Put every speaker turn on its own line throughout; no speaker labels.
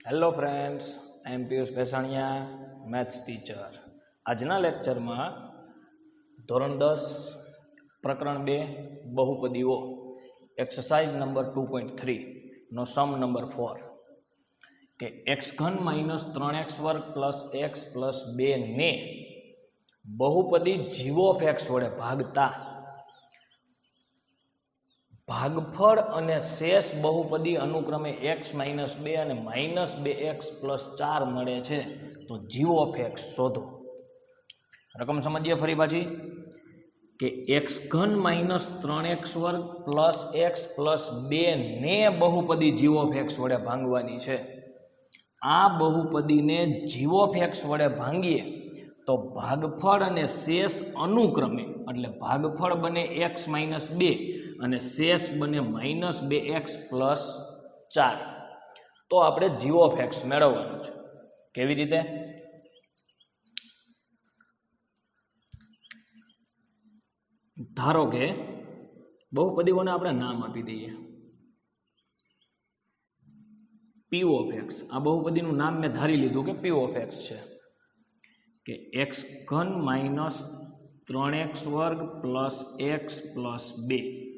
Hello friends I am Piyush Bhesaniya maths teacher આજના લેક્ચરમાં ધોરણ દસ, પ્રકરણ બે, બહુપદીઓ એક્સરસાઇઝ નંબર ટુ પોઈન્ટ થ્રીનો સમ નંબર ફોર કે એક્સ ઘન માઇનસ ત્રણ એક્સ વર્ગ પ્લસ એક્સ પ્લસ બે ને બહુપદી જીવો ઓફ એક્સ વડે ભાગતા ભાગફળ અને શેષ બહુપદી અનુક્રમે એક્સ માઇનસ બે અને માઇનસ બે એક્સ પ્લસ ચાર મળે છે. તો જીવો ઓફ એક્સ શોધો. રકમ સમજીએ ફરી પાછી. કે એક્સ ઘન માઇનસ ત્રણ એક્સ વર્ગ પ્લસ એક્સ પ્લસ બે ને બહુપદી જીવો ઓફ એક્સ વડે ભાંગવાની છે. આ બહુપદીને જીવો ઓફ એક્સ વડે ભાંગીએ તો ભાગફળ અને શેષ અનુક્રમે, એટલે ભાગફળ બને એક્સ માઇનસ બે અને શેષ બને માઇનસ બે એક્સ પ્લસ ચાર. તો આપણે જીઓ ઓફ એક્સ મેળવવાનું છે. કેવી રીતે? ધારો કે બહુપદીઓને આપણે નામ આપી દઈએ. પી ઓફ એક્સ આ બહુપદીનું નામ મેં ધારી લીધું કે પી ઓફ એક્સ છે. કે એક્સ ઘન માઇનસ ત્રણ એક્સ વર્ગ પ્લસ એક્સ પ્લસ બે.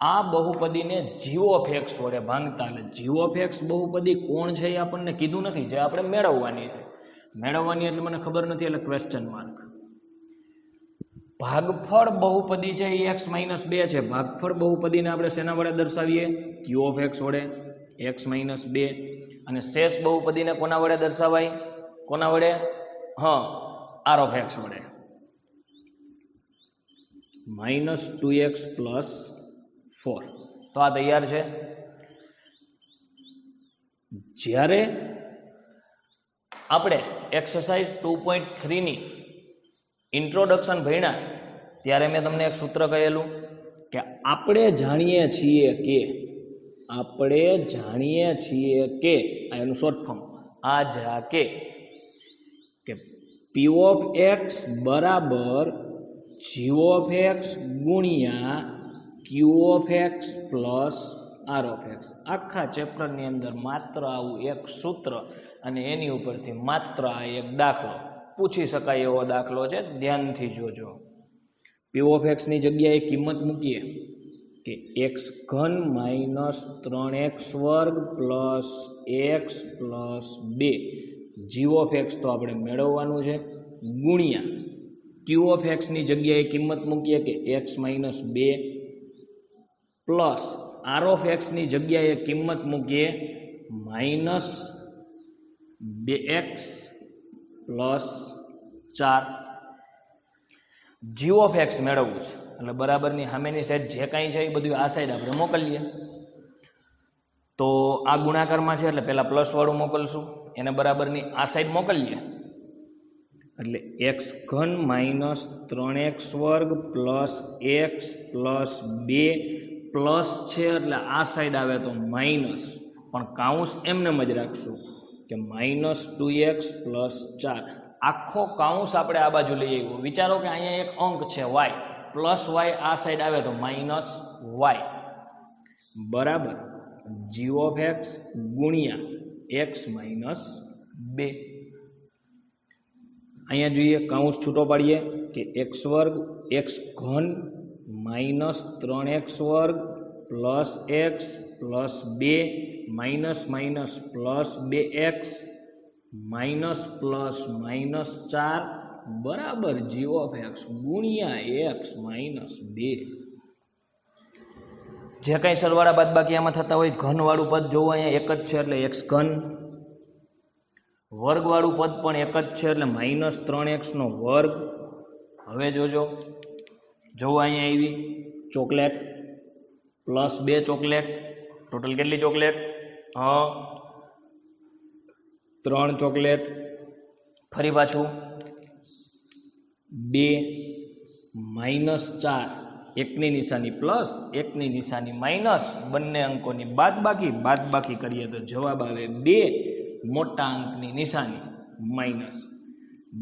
આ બહુપદીને જીઓ ઓફ વડે ભાંગતા એટલે જીઓ ઓફ બહુપદી કોણ છે એ આપણને કીધું નથી, જે આપણે મેળવવાની છે. મેળવવાની એટલે મને ખબર નથી એટલે ક્વેશ્ચન માર્ક ભાગફળ બહુપદી છે એ એક્સ માઇનસ બે છે. ભાગફળ બહુપદીને આપણે શેના વડે દર્શાવીએ? ક્યુ ઓફ એક્સ વડે એક્સ માઇનસ બે. અને શેષ બહુપદીને કોના વડે દર્શાવાય? કોના વડે? હા આર ઓફ એક્સ વડે. Minus two x plus four તો આ તૈયાર છે. જ્યારે આપણે એક્સરસાઇઝ ટુ પોઈન્ટ થ્રીની ઇન્ટ્રોડક્શન ભણ્યા, ત્યારે મેં તમને એક સૂત્ર કહેલું કે આપણે જાણીએ છીએ કે, આપણે જાણીએ છીએ કે, આ એનું શોર્ટ ફોર્મ આ જા કે પી ઓફ એક્સ બરાબર જી ઓફ એક્સ ગુણ્યા q of x plus r of x આખા ચેપ્ટરની અંદર માત્ર આવું એક સૂત્ર અને એની ઉપરથી માત્ર આ એક દાખલો. પૂછી શકાય એવો દાખલો છે. ધ્યાનથી જોજો. પી ઓફ એક્સની જગ્યાએ કિંમત મૂકીએ કે એક્સ ઘન માઇનસ ત્રણ એક્સ વર્ગ પ્લસ એક્સ પ્લસ બે. જી ઓફ એક્સ તો આપણે મેળવવાનું છે. ગુણ્યા ક્યુ ઓફ એક્સની જગ્યાએ કિંમત મૂકીએ કે એક્સ માઇનસ બે પ્લસ આર ઓફ એક્સની જગ્યાએ કિંમત મૂકીએ માઇનસ બે એક્સ પ્લસ ચાર. જી ઓફ એક્સ મેળવવું છે. એટલે બરાબરની સામેની સાઈડ જે કાંઈ છે એ બધું આ સાઈડ આપણે મોકલીએ. તો આ ગુણાકારમાં છે એટલે પહેલાં પ્લસવાળું મોકલશું. એને બરાબરની આ સાઈડ મોકલીએ. એટલે એક્સ ઘન માઇનસ ત્રણ એક્સ વર્ગ પ્લસ એક્સ પ્લસ બે પ્લસ છે એટલે આ સાઈડ આવે તો માઇનસ પણ કાઉન્સ એમને જ રાખશું કે માઇનસ ટુ એક્સ પ્લસ ચાર. આખો કાઉન્સ આપણે આ બાજુ લઈ આવ્યો વિચારો કે અહીંયા એક અંક છે વાય પ્લસ વાય આ સાઈડ આવે તો માઇનસ વાય બરાબર. જી ઓફ એક્સ ગુણ્યા એક્સ માઇનસ બે. અહીંયા જોઈએ કાઉન્સ છૂટો પાડીએ કે એક્સ વર્ગ એક્સ ઘન માઇનસ ત્રણ એક્સ વર્ગ પ્લસ એક્સ પ્લસ બે માઇનસ માઇનસ પ્લસ બે એક્સ માઇનસ પ્લસ માઇનસ ચાર બરાબર જી ઓફ એક્સ ગુણ્યા એક્સ માઇનસ બે. જે કાંઈ સરવાળા બાદ બાકી આમાં થતા હોય ઘનવાળું પદ જોવો અહીંયા એક જ છે એટલે એક્સ ઘન. વર્ગવાળું પદ પણ એક જ છે એટલે માઇનસ ત્રણ એક્સનો વર્ગ. હવે જોજો. જોવો અહીંયા આવી ચોકલેટ પ્લસ બે ચોકલેટ. ટોટલ કેટલી ચોકલેટ? હા. ત્રણ ચોકલેટ. ફરી પાછું. બે માઇનસ ચાર, એકની નિશાની પ્લસ, એકની નિશાની માઇનસ. બંને અંકોની બાદ બાકી બાદ બાકી કરીએ તો જવાબ આવે બે, મોટા અંકની નિશાની માઇનસ.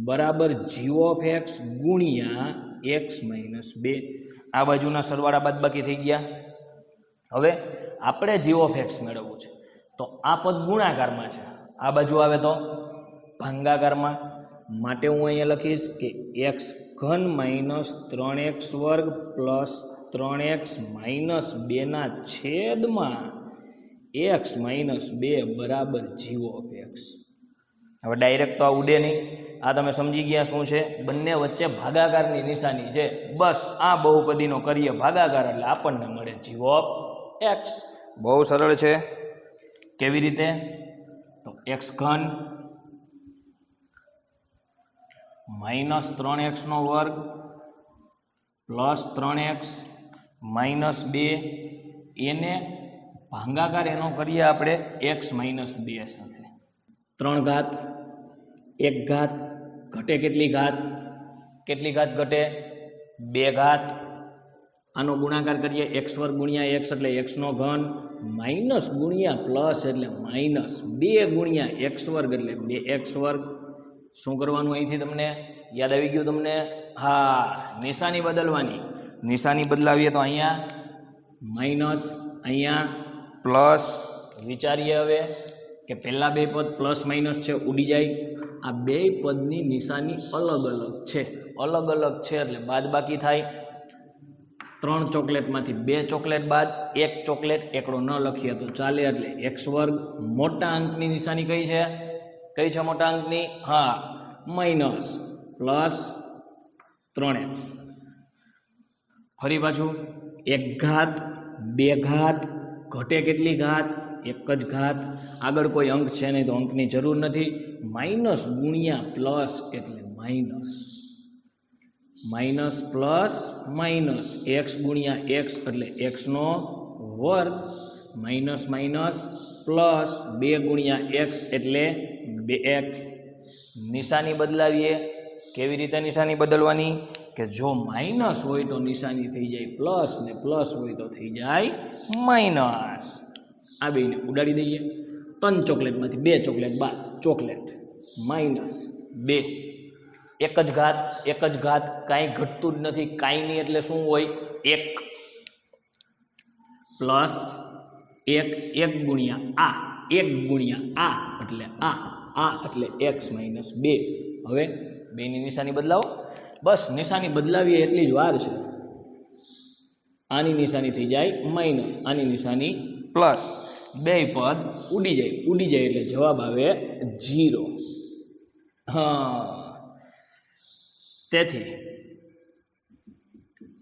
બરાબર જીઓ ઓફ એક્સ ગુણ્યા એક્સ માઇનસ બે. આ બાજુના સરવાળા બાદ બાકી થઈ ગયા. હવે આપણે જી ઓફ મેળવવું છે. તો આ પદ ગુણાકારમાં છે. આ બાજુ આવે તો ભાંગાકારમાં. માટે હું અહીંયા લખીશ કે એક્સ ઘન માઇનસ ત્રણ એક્સ વર્ગ પ્લસ ત્રણ એક્સ માઇનસ બેના છેદમાં એક્સ માઇનસ બે બરાબર જીવો ઓફ હવે ડાયરેક્ટ તો આ ઉડે નહીં. આ તમે સમજી ગયા શું છે? બંને વચ્ચે ભાગાકારની નિશાની છે. બસ આ બહુપદીનો કરીએ ભાગાકાર એટલે આપણને મળે જીવો એક્સ બહુ સરળ છે. કેવી રીતે? તો એક્સ ઘન માઇનસ ત્રણ એક્સનો વર્ગ પ્લસ ત્રણ એક્સ માઇનસ બે. એને ભાંગાકાર એનો કરીએ આપણે એક્સ માઇનસ બે સાથે. ત્રણ ઘાત એક ઘાત ઘટે કેટલી ઘાત? કેટલી ઘાત ઘટે? બે ઘાત. આનો ગુણાકાર કરીએ, એક્સ વર્ગ ગુણ્યા એક્સ એટલે એક્સનો ઘન માઇનસ ગુણ્યા પ્લસ એટલે માઇનસ બે ગુણ્યા એક્સ વર્ગ એટલે બે એક્સ વર્ગ. શું કરવાનું અહીંથી તમને? યાદ આવી ગયું તમને? હા, નિશાની બદલવાની. નિશાની બદલાવીએ તો અહીંયા માઇનસ, અહીંયા પ્લસ. વિચારીએ હવે. કે પહેલાં બે પદ પ્લસ માઇનસ છે, ઉડી જાય. આ બે પદની નિશાની અલગ અલગ છે. અલગ અલગ છે એટલે બાદ બાકી થાય. ત્રણ ચોકલેટમાંથી બે ચોકલેટ બાદ, એક ચોકલેટ એકડો ન લખીએ તો ચાલે. એટલે એક્સ વર્ગ મોટા અંકની નિશાની કઈ છે? કઈ છે મોટા અંકની? હા માઇનસ પ્લસ ત્રણ એક્સ ફરી પાછું. એક ઘાત, બે ઘાત, ઘટે કેટલી ઘાત? એક જ ઘાત. આગળ કોઈ અંક છે નહીં તો અંકની જરૂર નથી. માઇનસ ગુણ્યા પ્લસ એટલે minus. Minus plus minus. X ગુણ્યા એક્સ એટલે એક્સનો વર્ગ. માઇનસ માઇનસ પ્લસ બે ગુણ્યા એક્સ એટલે બે એક્સ. નિશાની બદલાવીએ. કેવી રીતે નિશાની બદલવાની? કે જો માઇનસ હોય તો નિશાની થઈ જાય પ્લસ ને પ્લસ હોય તો થઈ જાય માઇનસ. આ બેને ઉડાડી દઈએ. ત્રણ ચોકલેટમાંથી બે ચોકલેટ બાદ ચોકલેટ. માઇનસ બે. એક જ ઘાત, એક જ ઘાત. કાંઈ ઘટતું જ નથી, કાંઈ નહીં એટલે શું હોય? એક. પ્લસ એક એક ગુણ્યા આ. એક ગુણ્યા આ એટલે આ. આ એટલે એક્સ માઇનસ બે. હવે બેની નિશાની બદલાવો. બસ, નિશાની બદલાવીએ એટલી જ વાર છે. આની નિશાની થઈ જાય માઇનસ આની નિશાની પ્લસ. બે પદ ઉડી જાય. ઉડી જાય એટલે જવાબ આવે જીરો હા. તેથી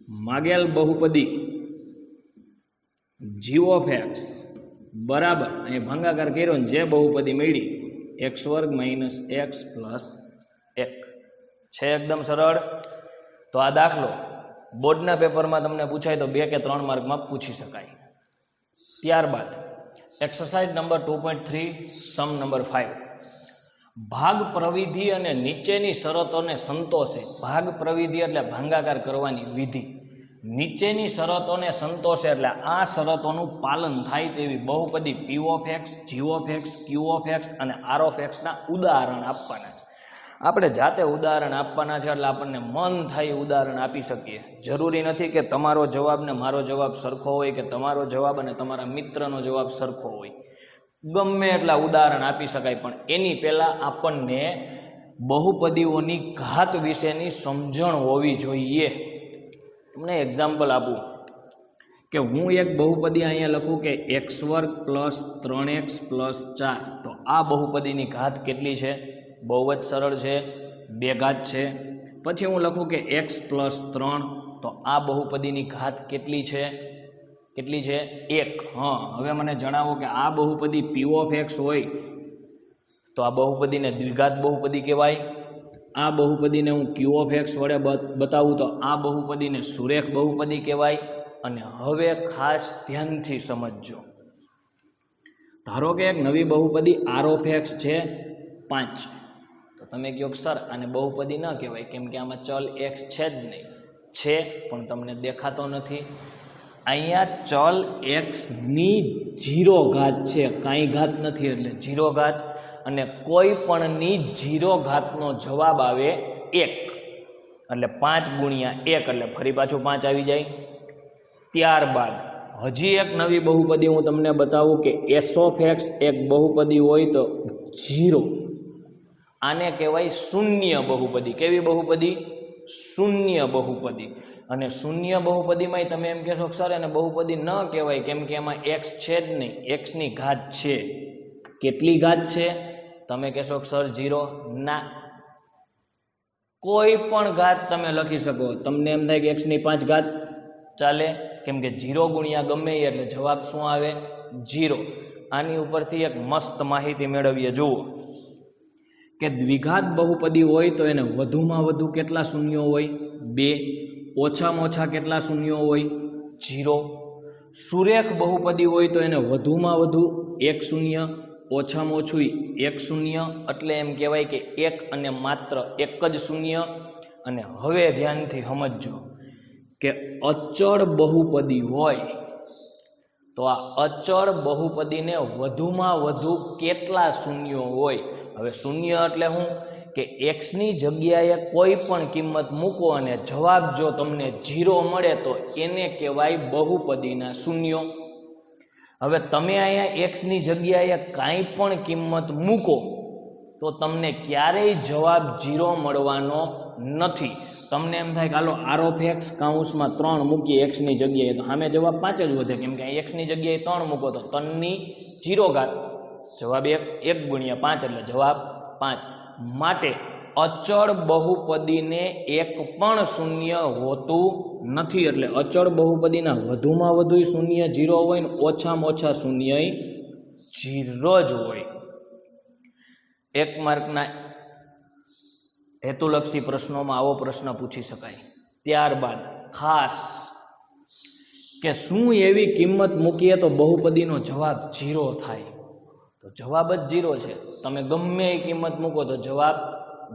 માગેલ બહુપદી જી ઓફ એક્સ બરાબર. અહીં ભાંગાકાર કર્યો ને જે બહુપદી મળી, એક્સ વર્ગ માઇનસ એક્સ પ્લસ એક. છે એકદમ સરળ. તો આ દાખલો બોર્ડના પેપરમાં તમને પૂછાય તો બે કે ત્રણ માર્કમાં પૂછી શકાય. ત્યારબાદ exercise number two point three sum number five ભાગ પ્રવિધિ અને નીચેની શરતોને સંતોષે. ભાગ પ્રવિધિ એટલે ભાંગાકાર કરવાની વિધિ. નીચેની શરતોને સંતોષે એટલે આ શરતોનું પાલન થાય તેવી બહુપદી p of x g of q of x અને આર ઓફ એક્સના ઉદાહરણ આપવાના આપણે જાતે ઉદાહરણ આપવાના છે એટલે આપણને મન થાય ઉદાહરણ આપી શકીએ. જરૂરી નથી કે તમારો જવાબ ને મારો જવાબ સરખો હોય કે તમારો જવાબ અને તમારા મિત્રનો જવાબ સરખો હોય. ગમે એટલા ઉદાહરણ આપી શકાય, પણ એની પહેલાં આપણને બહુપદીઓની ઘાત વિશેની સમજણ હોવી જોઈએ. તમને એક્ઝામ્પલ આપું. કે હું એક બહુપદી અહીંયા લખું કે એક્સ વર્ગ પ્લસ ત્રણ એક્સ પ્લસ ચાર. તો આ બહુપદીની ઘાત કેટલી છે? બહુ જ સરળ છે, બે ઘાત છે. પછી હું લખું કે એક્સ પ્લસ ત્રણ, તો આ બહુપદીની ઘાત કેટલી છે? કેટલી છે? એક. હં, હવે મને જણાવો કે આ બહુપદી પી ઓફ એક્સ હોય, તો આ બહુપદીને દ્વિઘાત બહુપદી કહેવાય. આ બહુપદીને હું ક્યુ ઓફ એક્સ વડે બત- બતાવું, તો આ બહુપદીને સુરેખ બહુપદી કહેવાય. અને હવે ખાસ ધ્યાનથી સમજજો. ધારો કે એક નવી બહુપદી આર ઓફ એક્સ છે, પાંચ. તો તમે કહો કે સર, આને બહુપદી ન કહેવાય, કેમ કે આમાં ચલ એક્સ છે જ નહીં. છે, પણ તમને દેખાતો નથી. અહીંયા ચલ એક્સની જીરો ઘાત છે, કાંઈ ઘાત નથી એટલે જીરો ઘાત, અને કોઈ પણની જીરો ઘાતનો જવાબ આવે એક. એટલે પાંચ ગુણ્યા એક, એટલે ફરી પાછું પાંચ આવી જાય. ત્યારબાદ, હજી એક નવી બહુપદી હું તમને બતાવું કે એસ ઓફ એક્સ એક બહુપદી હોય તો ઝીરો. આને કહેવાય શૂન્ય બહુપદી. કેવી બહુપદી? શૂન્ય બહુપદી. અને શૂન્ય બહુપદીમાંય તમે એમ કહેશો સર એને બહુપદી ન કહેવાય, કેમ કે એમાં એક્સ છે જ નહીં. એક્સની ઘાત છે. કેટલી ઘાત છે? તમે કહેશો સર ઝીરો ના. કોઈ પણ ઘાત તમે લખી શકો. તમને એમ થાય કે એક્સની પાંચ ઘાત ચાલે? કેમ કે ઝીરો ગુણ્યા ગમે એટલે જવાબ શું આવે? ઝીરો આની ઉપરથી એક મસ્ત માહિતી મેળવીએ. જુઓ. કે દ્વિઘાત બહુપદી હોય તો એને વધુમાં વધુ કેટલા શૂન્યો હોય? બે. ઓછામાં ઓછા કેટલા શૂન્યો હોય? ઝીરો. સુરેખ બહુપદી હોય તો એને વધુમાં વધુ એક શૂન્ય, ઓછામાં ઓછું એક શૂન્ય, એટલે એમ કહેવાય કે એક અને માત્ર એક જ શૂન્ય. અને હવે ધ્યાનથી સમજજો કે અચળ બહુપદી હોય તો આ અચળ બહુપદીને વધુમાં વધુ કેટલા શૂન્યો હોય? હવે શૂન્ય એટલે શું કે એક્સની જગ્યાએ કોઈ પણ કિંમત મૂકો અને જવાબ જો તમને ઝીરો મળે તો એને કહેવાય બહુપદીના શૂન્યો. હવે તમે અહીંયા એક્સની જગ્યાએ કાંઈ પણ કિંમત મૂકો તો તમને ક્યારેય જવાબ ઝીરો મળવાનો નથી. તમને એમ થાય કે હાલો આર ઓફ એક્સ કાઉન્સમાં ત્રણ મૂકીએ એક્સની જગ્યાએ તો સામે જવાબ પાંચ જ વધે. કેમ કે એક્સની જગ્યાએ ત્રણ મૂકો તો ત્રણની ઝીરો ઘાત જવાબ એક એક ગુણ્યા પાંચ એટલે જવાબ પાંચ. માટે અચળ બહુપદીને એક પણ શૂન્ય હોતું નથી એટલે અચળ બહુપદીના વધુમાં વધુ શૂન્ય જીરો હોય ને ઓછામાં ઓછા શૂન્ય જીરો જ હોય. એક માર્કના હેતુલક્ષી પ્રશ્નોમાં આવો પ્રશ્ન પૂછી શકાય. ત્યારબાદ ખાસ કે શું એવી કિંમત મૂકીએ તો બહુપદીનો જવાબ જીરો થાય? તો જવાબ જ જીરો છે. તમે ગમે એ કિંમત મૂકો તો જવાબ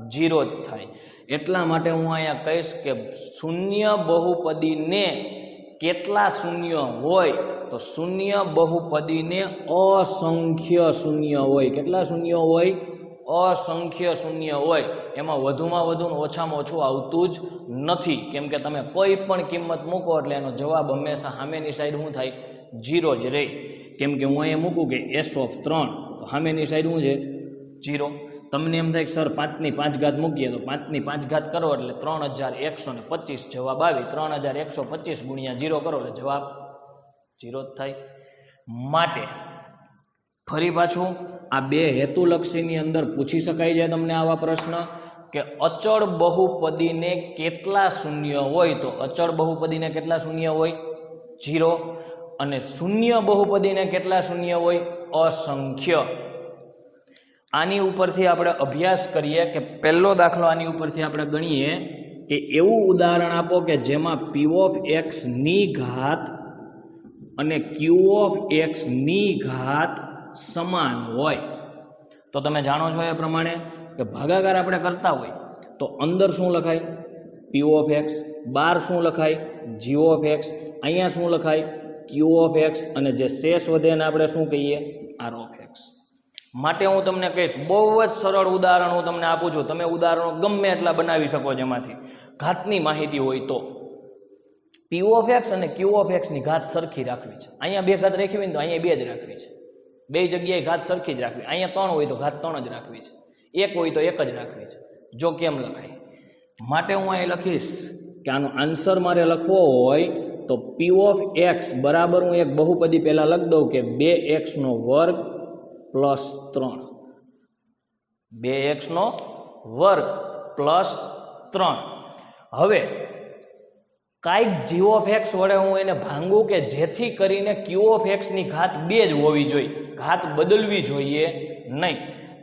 જીરો જ થાય. એટલા માટે હું અહીંયા કહીશ કે શૂન્ય બહુપદીને કેટલા શૂન્ય હોય તો શૂન્ય બહુપદીને અસંખ્ય શૂન્ય હોય. કેટલા શૂન્ય હોય? અસંખ્ય શૂન્ય હોય. એમાં વધુમાં વધુ ઓછામાં ઓછું આવતું જ નથી. કેમ કે તમે કોઈ પણ કિંમત મૂકો એટલે એનો જવાબ હંમેશા સામેની સાઈડ શું થાય. જીરો જ રહે. કેમ કે હું અહીંયા મૂકું કે એસ ઓફ ત્રણ. તો સામેની સાઈડ શું છે? જીરો તમને એમ થાય કે સર પાંચની પાંચ ઘાત મૂકીએ તો પાંચની પાંચ ઘાત કરો એટલે ત્રણ હજાર એકસો ને પચીસ જવાબ આવી. ત્રણ હજાર એકસો પચીસ ગુણ્યા જીરો કરો એટલે જવાબ જીરો જ થાય. માટે ફરી પાછું આ બે હેતુલક્ષીની અંદર પૂછી શકાય છે તમને આવા પ્રશ્ન કે અચળ બહુપદીને કેટલા શૂન્ય હોય? તો અચળ બહુપદીને કેટલા શૂન્ય હોય? જીરો અને શૂન્ય બહુપદીને કેટલા શૂન્ય હોય? અસંખ્ય. આની ઉપરથી આપણે અભ્યાસ કરીએ કે પહેલો દાખલો આની ઉપરથી આપણે ગણીએ કે એવું ઉદાહરણ આપો કે જેમાં પી ઓફ એક્સની ઘાત અને ક્યુ ઓફ એક્સની ઘાત સમાન હોય. તો તમે જાણો છો એ પ્રમાણે કે ભાગાકાર આપણે કરતા હોય તો અંદર શું લખાય? પી ઓફ એક્સ બાર શું લખાય? જી ઓફ એક્સ અહીંયા શું લખાય? ક્યુ ઓફ એક્સ અને જે શેષ વધે એને આપણે શું કહીએ? આર ઓફ એક્સ માટે હું તમને કહીશ, બહુ જ સરળ ઉદાહરણ હું તમને આપું છું. તમે ઉદાહરણો ગમે એટલા બનાવી શકો જેમાંથી ઘાતની માહિતી હોય તો. પી ઓફ એક્સ અને ક્યુ ઓફ એક્સની ઘાત સરખી રાખવી છે. અહીંયા બે ઘાત રાખવી ને તો અહીંયા બે જ રાખવી છે. બે જગ્યાએ ઘાત સરખી જ રાખવી. અહીંયા ત્રણ હોય તો ઘાત ત્રણ જ રાખવી છે. એક હોય તો એક જ રાખવી છે. જો કેમ લખાય? માટે હું અહીં લખીશ કે આનો આન્સર મારે લખવો હોય તો પી ઓફ એક્સ બરાબર હું એક બહુપદી પહેલાં લખી દઉં કે બે એક્સનો વર્ગ પ્લસ ત્રણ. બે એક્સનો વર્ગ પ્લસ ત્રણ. હવે કાંઈક જી ઓફ એક્સ વડે હું એને ભાંગું કે જેથી કરીને ક્યુ ઓફ એક્સની ઘાત બે જ હોવી જોઈએ. ઘાત બદલવી જોઈએ નહીં.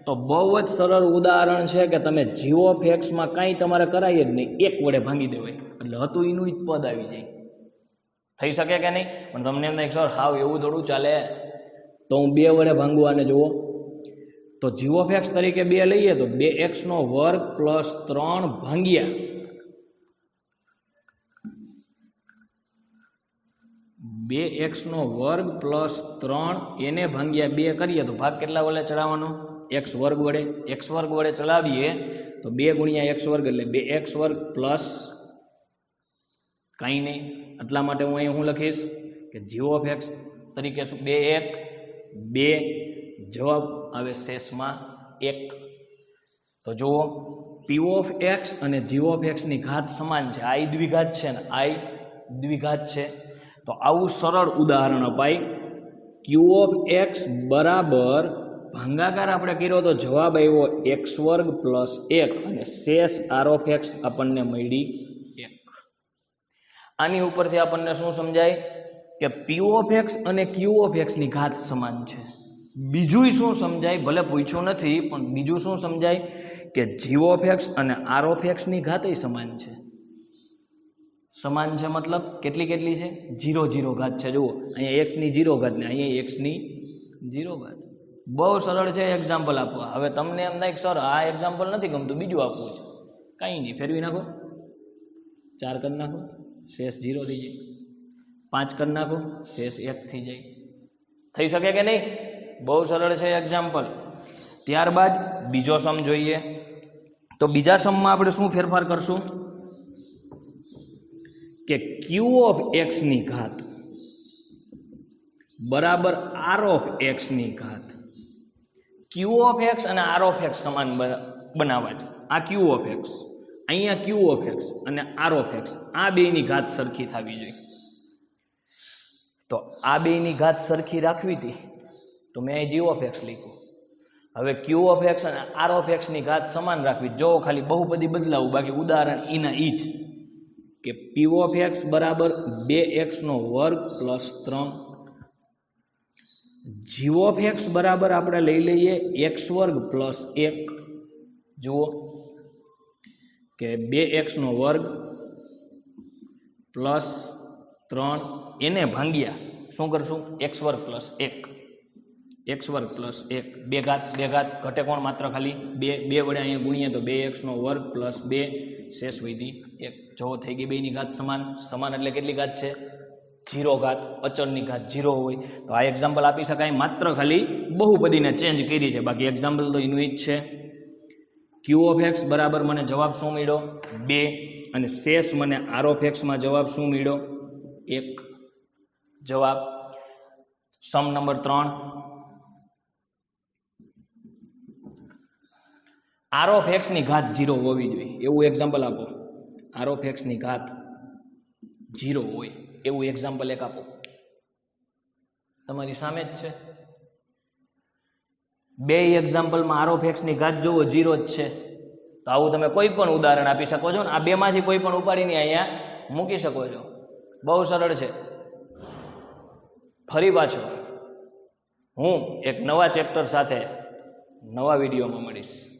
તો બહુ જ સરળ ઉદાહરણ છે કે તમે જીઓ ફેક્સમાં કાંઈ તમારે કરાય જ નહીં. એક વડે ભાંગી દેવાય. એટલે હતું એનું જ પદ આવી જાય. થઈ શકે કે નહીં? પણ તમને એમ સર, હાવ એવું થોડું ચાલે. તો હું બે વડે ભાંગું આને જુઓ. તો જી ઓફ એક્સ તરીકે બે લઈએ તો બે એક્સનો વર્ગ પ્લસ ત્રણ ભાંગ્યા. બે એક્સનો વર્ગ પ્લસ ત્રણ એને ભાંગ્યા બે કરીએ તો ભાગ કેટલા વડે ચડાવવાનો? એક્સ વર્ગ વડે. એક્સ વર્ગ વડે ચલાવીએ તો બે ગુણ્યા એક્સ વર્ગ એટલે બે એક્સ વર્ગ પ્લસ કાંઈ નહીં. એટલા માટે હું અહીં હું લખીશ કે જીઓ ઓફ એક્સ તરીકે શું? બે એક, બે જવાબ આવે શેષમાં એક. તો જુઓ પી ઓફ એક્સ અને જીઓ ઓફ એક્સની ઘાત સમાન છે. આઈ દ્વિઘાત છે ને? આઈ દ્વિઘાત છે. તો આવું સરળ ઉદાહરણ અપાય. ક્યુ ઓફ એક્સ બરાબર ભાંગાકાર આપણે કર્યો તો જવાબ આવ્યો એક્સ વર્ગ પ્લસ એક. અને શેષ આર ઓફ એક્સ આપણને મળી આની ઉપરથી આપણને શું સમજાય? કે પીઓફેક્સ અને ક્યુ ઓફ એક્સની ઘાત સમાન છે. બીજું શું સમજાય? ભલે પૂછ્યું નથી, પણ બીજું શું સમજાય? કે જીઓફેક્સ અને આર ઓફ એક્સની ઘાતય સમાન છે. સમાન છે મતલબ કેટલી કેટલી છે? જીરો જીરો ઘાત છે. જુઓ, અહીંયા એક્સની જીરો ઘાત ને અહીંયા એક્સની જીરો ઘાત. બહુ સરળ છે એક્ઝામ્પલ આપવા. હવે તમને એમ થાય સર આ એક્ઝામ્પલ નથી ગમતું, બીજું આપવું છે. કાંઈ નહીં, ફેરવી નાખો. ચાર કરી નાખો. શેષ જીરો થઈ જાય. પાંચ કરી નાખો, શેષ એક થઈ જાય. થઈ શકે કે નહીં? બહુ સરળ છે એક્ઝામ્પલ ત્યારબાદ બીજો સમ જોઈએ. તો બીજા સમમાં આપણે શું ફેરફાર કરશું? કે ક્યુ ઓફ એક્સની ઘાત બરાબર આર ઓફ એક્સની ઘાત. ક્યુ ઓફ એક્સ અને આર ઓફ એક્સ સમાન બનાવવા છે. આ ક્યુ ઓફ એક્સ અહીંયા ક્યુ ઓફ એક્સ અને આર ઓફ એક્સ આ બેયની ઘાત સરખી થવી જોઈએ. તો આ બેયની ઘાત સરખી રાખવી હતી? તો મેં જી ઓફ એક્સ લીધું હવે ક્યુ ઓફ એક્સ અને આર ઓફ એક્સની ઘાત સમાન રાખવી. જો ખાલી બહુ બધી બદલાવું, બાકી ઉદાહરણ એના ઈ જ. કે પી ઓફ એક્સ બરાબર બે એક્સનો વર્ગ પ્લસ ત્રણ. જી ઓફ એક્સ બરાબર આપણે લઈ લઈએ એક્સ વર્ગ પ્લસ એક. જુઓ. કે બે એક્સનો વર્ગ પ્લસ ત્રણ એને ભાંગ્યા. શું કરશું? એક્સ વર્ગ પ્લસ એક. એક્સ વર્ગ પ્લસ એક. બે ઘાત બે ઘાત ઘટે કોણ માત્ર ખાલી? બે બે વડે અહીંયા ગુણીએ તો બે એક્સનો વર્ગ પ્લસ બે શેષ વિધિ એક. જો થઈ ગઈ બેની ઘાત સમાન. સમાન એટલે કેટલી ઘાત છે? જીરો ઘાત. અચળની ઘાત જીરો હોય. તો આ એક્ઝામ્પલ આપી શકાય. માત્ર ખાલી બહુપદીને ચેન્જ કરી છે. બાકી એક્ઝામ્પલ તો એનું જ છે. ક્યુ ઓફ એક્સ બરાબર મને જવાબ શું મળ્યો? બે. અને શેષ મને આર ઓફ એક્સમાં જવાબ શું મળ્યો? એક. જવાબ? સમ નંબર ત્રણ. આર ઓફ એક્સની ઘાત જીરો હોવી જોઈએ. એવું એક્ઝામ્પલ આપો. આર ઓફ એક્સની ઘાત જીરો હોય. એવું એક્ઝામ્પલ એક આપો. તમારી સામે જ છે. બે એક્ઝામ્પલમાં આર ઓફ એક્સની ઘાત જુઓ જીરો જ છે. તો આવું તમે કોઈ પણ ઉદાહરણ આપી શકો છો ને આ બેમાંથી કોઈ પણ ઉપાડીને અહીંયા મૂકી શકો છો. બહુ સરળ છે. ફરી પાછો. હું એક નવા ચેપ્ટર સાથે નવા વિડીયોમાં મળીશ.